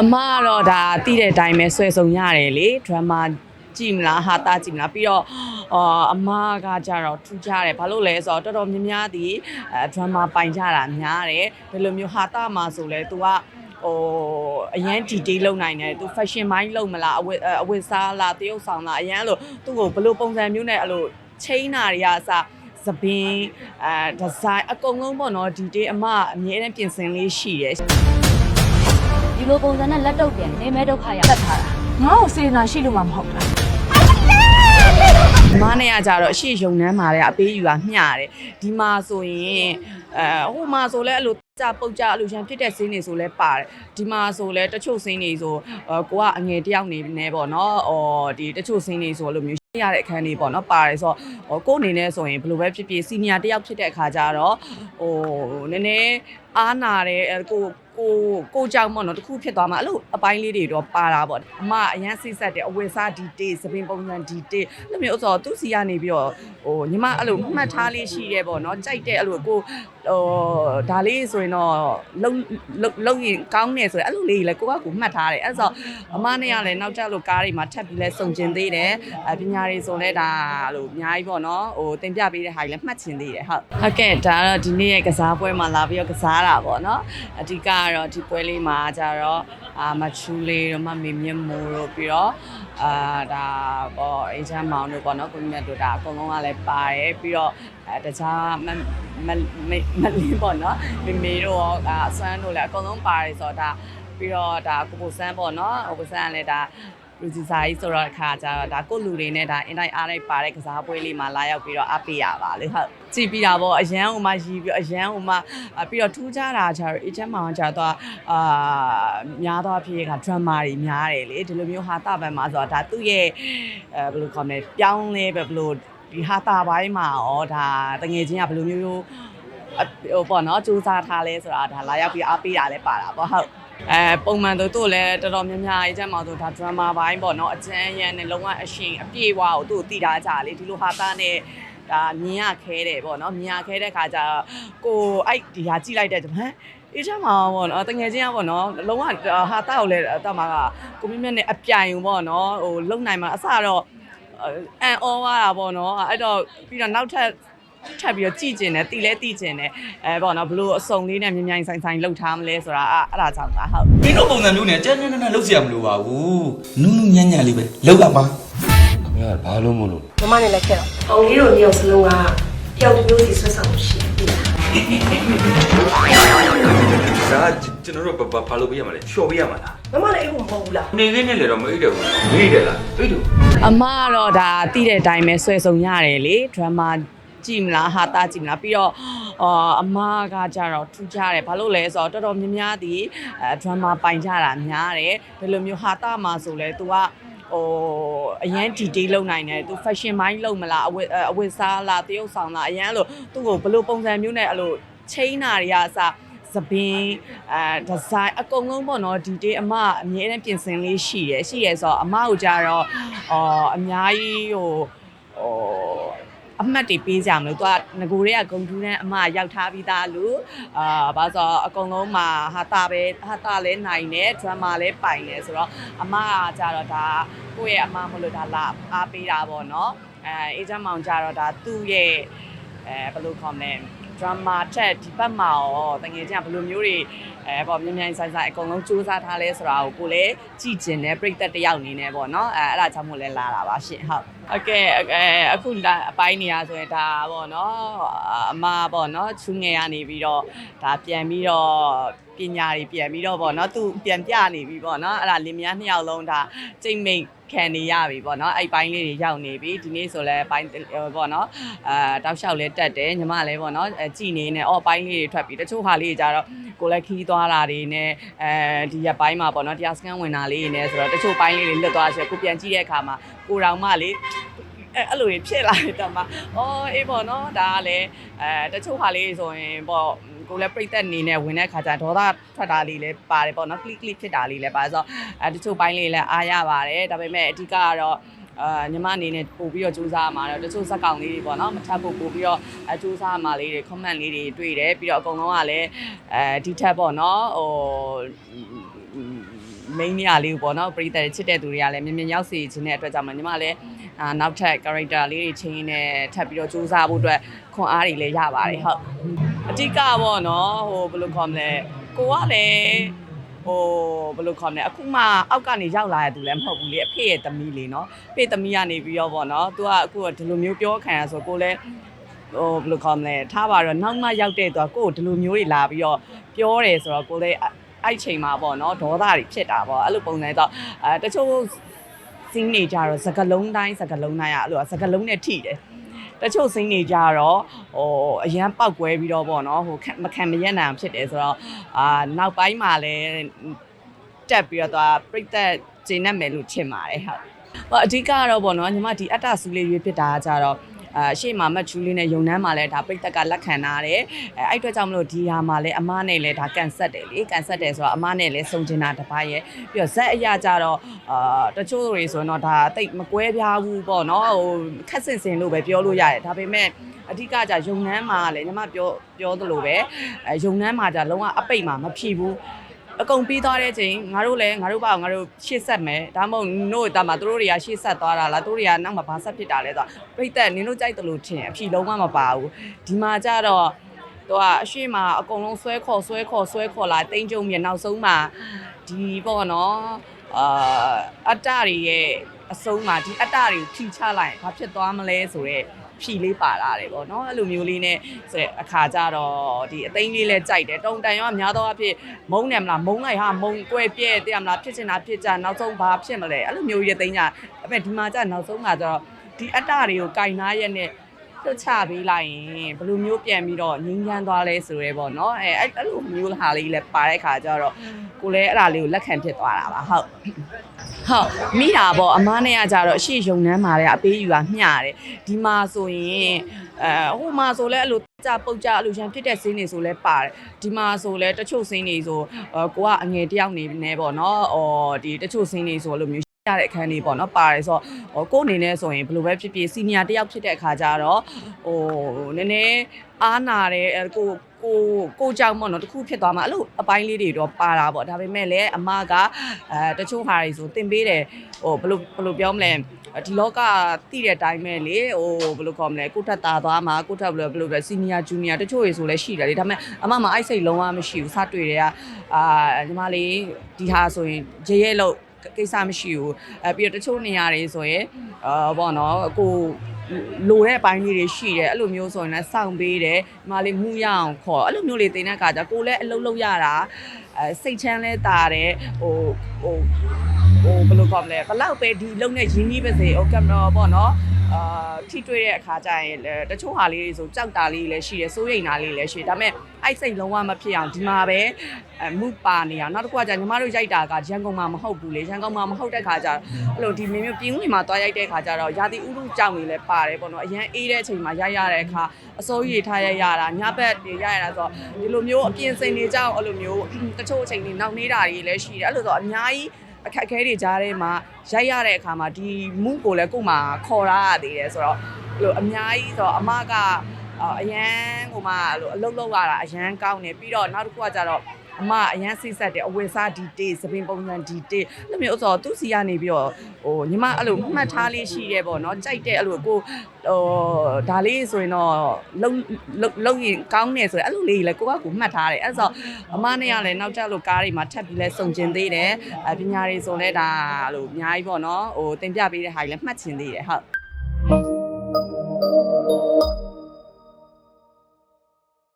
အမကတော့ဒါတည်တဲ့အတိုင်းပဲဆွဲဆောင်ရတယ်လေဒရမာကြည့်မလားဟာတာကြည့်မလားပြီးတော့အာအမကကြတော့ထူးခြားတယ်ဘာလို့လဲဆိုတော့တော်တော်များများဒီအဲဒရမာပိုင်ကြတာများတယ်ဒီလိုမျိုးဟာတာမှာဆိုလဲ तू ကဟိုအရန် detail လုပ်နိုင်တယ် तू fashion mind လုပ်မလားအဝတ်အဝတ်စားလားတရုပ်ဆောင်လားအရန်လို့သူ့ကိုဘယ်လိုပုံစံမျိုးနဲ့အဲ့လိုချိန်တာတွေကအစသပင်းအဲဒီဇိုင်းအကုန်လုံးပေါ့နော်ဒီတေးအမအမြဲတမ်းပြင်ဆင်လေးရှိတယ် ဒီလိုပုံစံနဲ့လက်တော့ပြန်နေမဲဒုက္ခရောက်ထားတာငါ့ကိုစေနာရှိလို့မှမဟုတ်တာဒီမနဲ့ကကြတော့အရှိယုံနှမ်းမာတဲ့အပေးယူတာမျှတယ်ဒီမှာဆိုရင်အဲဟိုမှာဆိုလဲအဲ့လိုကြပုတ်ကြအလိုချမ်းဖြစ်တဲ့စင်းတွေဆိုလဲပါတယ်ဒီမှာဆိုလဲတချို့စင်းတွေဆိုအဲကိုကအငယ်တယောက်နေနေပေါ့နော်ဟောဒီတချို့စင်းတွေဆိုအဲ့လိုမျိုးရတဲ့အခန်းလေးပေါ့နော်ပါတယ်ဆိုတော့ဟိုကိုအနေနဲ့ဆိုရင်ဘယ်လိုပဲဖြစ်ဖြစ်စီနီယာတယောက်ဖြစ်တဲ့အခါကျတော့ဟိုနည်းနည်းအားနာတယ်အဲကို ကိုကိုကြောင့်ပေါ့နော်တခုဖြစ်သွားမှအဲ့လိုအပိုင်းလေးတွေတော့ပါတာပေါ့အမအရန်စိတ်ဆက်တယ်အဝယ်စားဒီတေးသပင်ပုံစံဒီတေးအဲ့လိုမျိုးဆိုတော့သူစီကနေပြီးတော့ဟိုညီမအဲ့လိုမှတ်ထားလေးရှိတယ်ပေါ့နော်ကြိုက်တဲ့အဲ့လိုကို ဟိုဒါလေးဆိုရင်တော့လုံလုံရင်ကောင်းနေဆိုရင်အဲ့လိုလေးကြီးလဲကိုကကိုမှတ်ထားတယ်အဲ့ဆိုအမနဲ့ကလည်းနောက်ကျလို့ကားတွေမှာထပ်ပြီးလဲစုံကျင်သေးတယ်အပညာတွေဆိုလဲဒါလို့အများကြီးပေါ့နော်ဟိုတင်ပြပေးတဲ့ဟာကြီးလည်းမှတ်ချင်သေးတယ်ဟုတ်ဟုတ်ကဲ့ဒါကတော့ဒီနေ့ရဲ့ကစားပွဲမှာလာပြီးတော့ကစားတာပေါ့နော်အဓိကကတော့ဒီပွဲလေးမှာကြတော့အာမချူလေးတို့မမေမြင့်မိုးတို့ပြီးတော့အာဒါပေါ့အေဂျင့်မောင်တို့ပေါ့နော်ကိုမြတ်တို့ဒါအကုန်လုံးကလည်းပါတယ်ပြီးတော့အဲတခြားမမမမလင်းပေါ့နော်မေမေတို့ရောအာအဆွမ်းတို့လည်းအကုန်လုံးပါတယ်ဆိုတော့ဒါပြီးတော့ဒါကိုကိုဆန်းပေါ့နော်ကိုကိုဆန်းကလည်းဒါ လူစီစာကြီးဆိုတော့အခါကျတော့ဒါကိုလူတွေနဲ့ဒါအင်တိုင်းအားလိုက်ပါတဲ့ကစားပွဲလေးမှာလာရောက်ပြီးတော့အပေးရပါလေဟုတ်ကြည့်ပြီးတာပေါ့အရန်ဟိုမှာရီးပြီးအရန်ဟိုမှာပြီးတော့ထူးခြားတာကျတော့အချမ်းမောင်ကျတော့အာများသောအဖြစ်ကဒရမာတွေများတယ်လေဒီလိုမျိုးဟာတာပန်မှာဆိုတော့ဒါသူ့ရဲ့အဲဘယ်လိုခေါ်မလဲပြောင်းလဲပဲဘယ်လိုဒီဟာတာပိုင်းမှာရောဒါတငယ်ချင်းကဘယ်လိုမျိုးအဟိုပေါ့နော်စူးစမ်းထားလဲဆိုတာဒါလာရောက်ပြီးအားပေးတာလဲပါတာပေါ့ဟုတ် အဲပုံမှန်သူတို့လည်းတော်တော်များများအကျမ်းမောင်ဆိုဒါ drama ဘိုင်းပေါ့နော်အကျမ်းရန်နဲ့လုံးဝအရှင်အပြည့်အဝကိုသူ့ကိုတည်ထားကြလေဒီလိုဟာသားနဲ့ဒါမြင်ရခဲတယ်ပေါ့နော်မြင်ရခဲတဲ့ခါကျတော့ကိုအဲ့ဒီဟာကြည့်လိုက်တဲ့ဟမ်အေးချမ်းမှာပေါ့နော်တငယ်ချင်းကပေါ့နော်လုံးဝဟာတာကိုလည်းတမကကိုမြင့်မြတ်နဲ့အပြိုင်ပေါ့နော်ဟိုလုံနိုင်မှာအစတော့အန်အောသွားတာပေါ့နော်အဲ့တော့ပြီးတော့နောက်ထပ် ထပ်ပြီးတော့ကြည်ကျင်တယ်တီလဲတီကျင်တယ်အဲပေါ့နော်ဘလို့အစုံလေးနဲ့မြင်မြိုင်ဆိုင်ဆိုင်လှုပ်ထားမလဲဆိုတာအဲ့အဲ့ဒါကြောင့်ပါဟုတ် မင်းတို့ပုံစံမျိုးနဲ့ကြမ်းကြမ်းကြမ်းလှုပ်เสียမလို့ပါဘူးနုနုညံ့ညံ့လေးပဲလှုပ်ရပါ မင်းကဘာလို့မလို့ မမနဲ့လည်းခဲ့တော့အောင်ကြီးတို့ညောင်စလုံးကတယောက်တစ်မျိုးစီဆွဲဆောင်လို့ရှိတယ်ပြီလား ဒါကကျွန်တော်တို့ဘာဘာလို့ပြရမှာလဲချော်ပြရမှာလား မမလည်းအိမ်ကိုမဟုတ်ဘူးလား နေခင်းနဲ့လေတော့မအိတ်တယ်ဘူးမေးတယ်လားအိတ်တယ် အမကတော့ဒါတည်တဲ့အတိုင်းပဲဆွဲဆောင်ရတယ်လေဒရမာ ကြည့်မလားဟာတာကြည့်မလားပြီးတော့အာအမကကြတော့ထူးခြားတယ်ဘာလို့လဲဆိုတော့တော်တော်များများဒီအဲဒရမာပိုင်ကြတာများတယ်ဒီလိုမျိုးဟာတာမှာဆိုလဲ तू ကဟိုအရန် detail လုပ်နိုင်တယ် तू fashion mind လုပ်မလားအဝတ်အဝတ်စားလားတရုပ်ဆောင်လားအရန်လို့သူ့ကိုဘယ်လိုပုံစံမျိုးနဲ့အဲ့လိုချိန်တာတွေကအစသပင်းအဲဒီဇိုင်းအကုန်လုံးပေါ့နော်ဒီတေးအမအမြဲတမ်းပြင်ဆင်လေးရှိတယ်ရှိရယ်ဆိုတော့အမကိုကြတော့အော်အများကြီးဟိုဟို အမှတ်တွေပေးကြမလို့သူကငကိုတွေကဂုံထူးတန်းအမရောက်ထားပြီးသားလို့အာဘာလို့ဆိုတော့အကုန်လုံးမှာဟာတာပဲဟာတာလဲနိုင်တယ်ဒရမာလဲပိုင်တယ်ဆိုတော့အမကကြတော့ဒါကိုယ့်ရဲ့အမမလို့ဒါလာအားပေးတာပေါ့နော်အဲအေဂျင့်မောင်ကြတော့ဒါသူ့ရဲ့အဲဘယ်လိုခေါ်မလဲ ဒရမာတက်ဒီဘက်မှာရောတကယ်ချင်းဘယ်လိုမျိုးတွေအဲပေါ့မြင်မြန်ဆိုင်ဆိုင်အကုန်လုံးစူးစမ်းထားလဲဆိုတာကိုကိုလည်းကြည့်ကျင်တယ်ပြိသက်တစ်ယောက်အနေနဲ့ပေါ့နော်အဲအဲ့ဒါကြောင့်မို့လဲလာတာပါရှင်ဟုတ်โอเคအဲအခုလာအပိုင်းနေရဆိုရင်ဒါပေါ့နော်အမပေါ့နော်ချူငယ်ကနေပြီးတော့ဒါပြန်ပြီးတော့ ပညာတွေပြန်ပြီးတော့ပေါ့နော်သူပြန်ပြနေပြီပေါ့နော်အဲ့ဒါလင်မယားနှစ်ယောက်လုံးဒါစိတ်မိတ်ခံနေရပြီပေါ့နော်အဲ့ပိုင်းလေးတွေရောက်နေပြီဒီနေ့ဆိုလဲပိုင်းပေါ့နော်အာတောက်လျှောက်လဲတက်တယ်ညီမလည်းပေါ့နော်အဲကြည်နေနေအော်ပိုင်းလေးတွေထွက်ပြီတချို့ဟာလေးတွေကြတော့ကိုလည်းခီးသွားတာတွေနဲ့အဲဒီရက်ပိုင်းမှာပေါ့နော်တရားစကန်ဝင်တာလေးတွေနဲ့ဆိုတော့တချို့ပိုင်းလေးတွေလွတ်သွားဆိုတော့ကိုပြန်ကြည့်တဲ့အခါမှာကိုတောင်မှလေအဲအဲ့လိုတွေဖြစ်လာတယ်တမ။အော်အေးပေါ့နော်ဒါကလည်းအဲတချို့ဟာလေးဆိုရင်ပေါ့ ကိုလည်းပြိသက်နေနဲ့ဝင်တဲ့ခါကျဒေါသထွက်တာလေးလည်းပါတယ်ပေါ့နော်ကလစ်ကလစ်ဖြစ်တာလေးလည်းပါဆိုတော့အဲတချို့ပိုင်းလေးလည်းအားရပါတယ်ဒါပေမဲ့အဓိကကတော့အာညီမအနေနဲ့ပို့ပြီးတော့စူးစမ်းမှာတော့တချို့ဇက်ကောင်လေးတွေပေါ့နော်မထပ်ဖို့ပို့ပြီးတော့အစူးစမ်းမှာလေးတွေ comment လေးတွေတွေ့တယ်ပြီးတော့အကုန်လုံးကလည်းအဲဒီထက်ပေါ့နော်ဟိုမိန်းမရလေးကိုပေါ့နော်ပရိသတ်တွေချစ်တဲ့သူတွေကလည်းမြင်မြင်ရောက်စီခြင်းတဲ့အတွက်ကြောင့်မညီမလည်း အာနောက်ထပ် character လေးတွေချင်းနဲ့ထပ်ပြီးတော့စူးစမ်းဖို့အတွက်ခွန်အားတွေလည်းရပါတယ်ဟုတ်အဓိကပေါ့နော်ဟိုဘယ်လိုခေါ်မလဲကိုကလည်းဟိုဘယ်လိုခေါ်မလဲအခုမှအောက်ကနေရောက်လာတဲ့သူလည်းမဟုတ်ဘူးလေအဖေရဲ့သမီးလေးနော်ဖေသမီးကနေပြီးတော့ပေါ့နော်သူကအခုကဒီလိုမျိုးပြောခံရဆိုကိုလည်းဟိုဘယ်လိုခေါ်မလဲထားပါတော့နောက်မှရောက်တဲ့သူကကိုယ့်ကိုဒီလိုမျိုးတွေလာပြီးတော့ပြောတယ်ဆိုတော့ကိုလည်းအဲ့အဲ့ချိန်မှာပေါ့နော်ဒေါသတွေဖြစ်တာပေါ့အဲ့လိုပုံစံတော့အဲတချို့ စင်းနေကြတော့စကလုံးတိုင်းစကလုံးတိုင်းอ่ะအဲ့လိုစကလုံးနဲ့ထိတယ်တချို့စင်းနေကြတော့ဟိုအရန်ပောက်ကွဲပြီးတော့ပေါ့နော်ဟိုမခံမရက်နိုင်ဖြစ်တယ်ဆိုတော့အာနောက်ပိုင်းမှာလည်းတက်ပြီးတော့သွားပြိသက်ကျင်းနေမယ်လို့ထင်ပါတယ်ဟုတ်ဟောအဓိကကတော့ပေါ့နော်ညီမဒီအတ္တဆူလေးရွေးဖြစ်တာကကြတော့ အရှိမမတ်ချူးလေးနဲ့ယုံနှမ်းမှာလည်းဒါပြိတက်ကလက်ခံထားတယ်အဲအဲ့အတွက်ကြောင့်မလို့ဒီဟာမှာလည်းအမနဲ့လည်းဒါကန်ဆက်တယ်လေကန်ဆက်တယ်ဆိုတော့အမနဲ့လည်းစုံကျင်တာတစ်ပိုင်းရယ်ပြီးတော့ဇက်အရာကြတော့အာတချို့တွေဆိုရင်တော့ဒါတိတ်မကွဲပြားဘူးပေါ့နော်ဟိုခက်စင်စင်လို့ပဲပြောလို့ရတယ်ဒါပေမဲ့အဓိကကြယုံနှမ်းမှာလည်းညီမပြောပြောသလိုပဲယုံနှမ်းမှာကြလုံးဝအပိတ်မှာမဖြစ်ဘူး အကုန်ပြီးသွားတဲ့ချိန်ငါတို့လည်းငါတို့ဘာငါတို့ရှေ့ဆက်မယ်ဒါမှမဟုတ်တို့တာမှာတို့တွေကရှေ့ဆက်သွားတာလားတို့တွေကနောက်မှာဘာဆက်ဖြစ်တာလဲဆိုတော့ပြိသက်နင်တို့ကြိုက်တယ်လို့ထင်အဖြီလုံးဝမပါဘူးဒီမှာကြတော့သူကအရှိမအကုန်လုံးဆွဲခေါ်ဆွဲခေါ်ဆွဲခေါ်လာတိမ့်ကြုံမြေနောက်ဆုံးမှာဒီပေါ့နော်အာအတ္တတွေရဲ့ အဆုံးမှာဒီအတ္တတွေကိုထိချလိုက်ရင်ဘာဖြစ်သွားမလဲဆိုတော့ဖြီလေးပါလာတယ်ပေါ့နော်အဲ့လိုမျိုးလေးနဲ့ဆိုတဲ့အခါကျတော့ဒီအသိန်းလေးလဲကြိုက်တယ်တုံတန်ရောအများသောအားဖြင့်မုန်းတယ်မလားမုန်းလိုက်ဟာမုန်းကွဲပြဲတဲ့မလားဖြစ်ချင်တာဖြစ်ကြနောက်ဆုံးဘာဖြစ်မလဲအဲ့လိုမျိုးရဲ့သိန်းကြအဲ့မဲ့ဒီမှာကျနောက်ဆုံးမှာကျတော့ဒီအတ္တတွေကိုကင်နာရက်နဲ့ လွတ်ချပေးလိုက်ရင်ဘယ်လိုမျိုးပြန်ပြီးတော့ငြိမ်းချမ်းသွားလဲဆိုရဲပေါ့နော်အဲအဲ့အဲ့လိုမျိုးဟာလေးလည်းပါတဲ့ခါကျတော့ကိုလည်းအဲ့ဒါလေးကိုလက်ခံဖြစ်သွားတာပါဟုတ်ဟုတ်မိတာပေါ့အမားနဲ့ကကြတော့အရှိယုံနှမ်းမာတဲ့အပေးယူတာမျှတယ်ဒီမှာဆိုရင်အဲဟိုမှာဆိုလဲအဲ့လိုကြပုတ်ကြအဲ့လိုရန်ဖြစ်တဲ့စင်းတွေဆိုလဲပါတယ်ဒီမှာဆိုလဲတချို့စင်းတွေဆိုအဲကိုကအငယ်တယောက်နေနေပေါ့နော်အော်ဒီတချို့စင်းတွေဆိုအဲ့လိုမျိုး ရတဲ့အခန်းလေးပေါ့နော်ပါတယ်ဆိုတော့ဟိုကိုအနေနဲ့ဆိုရင်ဘယ်လိုပဲဖြစ်ဖြစ်စီနီယာတယောက်ဖြစ်တဲ့အခါကျတော့ဟိုနည်းနည်းအားနာတယ်အဲကိုကိုကိုကြောင့်ပေါ့နော်တခုဖြစ်သွားမှာအဲ့လိုအပိုင်းလေးတွေတော့ပါတာပေါ့ဒါပေမဲ့လည်းအမကအဲတချို့ဟာတွေဆိုတင်ပေးတယ်ဟိုဘယ်လိုဘယ်လိုပြောမလဲဒီလောကတိတဲ့အတိုင်းပဲလေဟိုဘယ်လိုခေါ်မလဲကိုထက်တာသွားမှာကိုထက်ဘယ်လိုဘယ်လိုပဲစီနီယာဂျူနီယာတချို့တွေဆိုလည်းရှိတယ်လေဒါပေမဲ့အမမအိုက်စိတ်လုံးဝမရှိဘူးစတွေ့တယ်ကအာညီမလေးဒီဟာဆိုရင်ရေရဲလို့ ကိစ္စမရှိဘူးအဲပြီးတော့တချို့နေရာတွေဆိုရင်အာဘောနော်ကိုလိုတဲ့အပိုင်းလေးတွေရှိတယ်အဲ့လိုမျိုးဆိုရင်လည်းစောင့်ပေးတယ်ဒီမလေးမူရအောင်ခေါ်အဲ့လိုမျိုးလေးတင်တဲ့အခါကျကိုလည်းအလုပ်လုပ်ရတာအဲစိတ်ချမ်းလဲတာတယ်ဟိုဟိုဟိုဘယ်လိုခေါ်မလဲဘလောက်ပဲဒီလုံနဲ့ရင်းနှီးပါစေဟိုကင်မရာပေါ့နော် အာထိတွေ့တဲ့အခါကျရင်လည်းတချို့ဟာလေးတွေဆိုကြောက်တာလေးလည်းရှိတယ်စိုးရိမ်တာလေးလည်းရှိတယ်ဒါပေမဲ့အဲ့စိတ်လုံးဝမဖြစ်အောင်ဒီမှာပဲအမှုပါနေအောင်နောက်တစ်ခုကじゃညီမတို့ရိုက်တာကရန်ကုန်မှာမဟုတ်ဘူးလေရန်ကုန်မှာမဟုတ်တဲ့ခါကျတော့အဲ့လိုဒီမင်းမျိုးပြင်းဝင်မှာတွားရိုက်တဲ့ခါကျတော့ရာသီဥတုကြောင့်နေလဲပါတယ်ပေါ့နော်အရန်အေးတဲ့အချိန်မှာရိုက်ရတဲ့အခါအစိုးရထားရရတာညဘက်တွေရိုက်ရတာဆိုတော့ဒီလိုမျိုးအပြင်စင်နေကြအောင်အဲ့လိုမျိုးတချို့အချိန်တွေနောက်နေတာတွေလည်းရှိတယ်အဲ့လိုဆိုအများကြီး အခက်အခဲတွေကြားထဲမှာရိုက်ရတဲ့အခါမှာဒီမူကိုလည်းကို့မှာခေါ်ရရသေးတယ်ဆိုတော့အဲ့လိုအများကြီးဆိုတော့အမကအာအရန်ဟိုမှာအဲ့လိုအလုပ်လုပ်ရတာအရန်ကောင်းတယ်ပြီးတော့နောက်တစ်ခုကကြတော့ အမအရန်စိတ်ဆက်တယ်အဝယ်စားဒီတေးသပင်ပုံစံဒီတေးအဲ့လိုမျိုးဆိုတော့သူစီကနေပြီးတော့ဟိုညီမအဲ့လိုမှတ်ထားလေးရှိရဲပေါ့နော်ကြိုက်တဲ့အဲ့လိုကိုဟိုဒါလေးဆိုရင်တော့လုံလုံရင်ကောင်းနေဆိုရင်အဲ့လိုလေးကြီးလဲကိုကကိုမှတ်ထားတယ်အဲ့ဆိုအမနဲ့ကလည်းနောက်ကျလို့ကားတွေမှာထပ်ပြီးလဲစုံကျင်သေးတယ်အပညာတွေဆိုလဲဒါအဲ့လိုအများကြီးပေါ့နော်ဟိုတင်ပြပေးတဲ့ဟာကြီးလဲမှတ်ချင်သေးတယ်ဟုတ်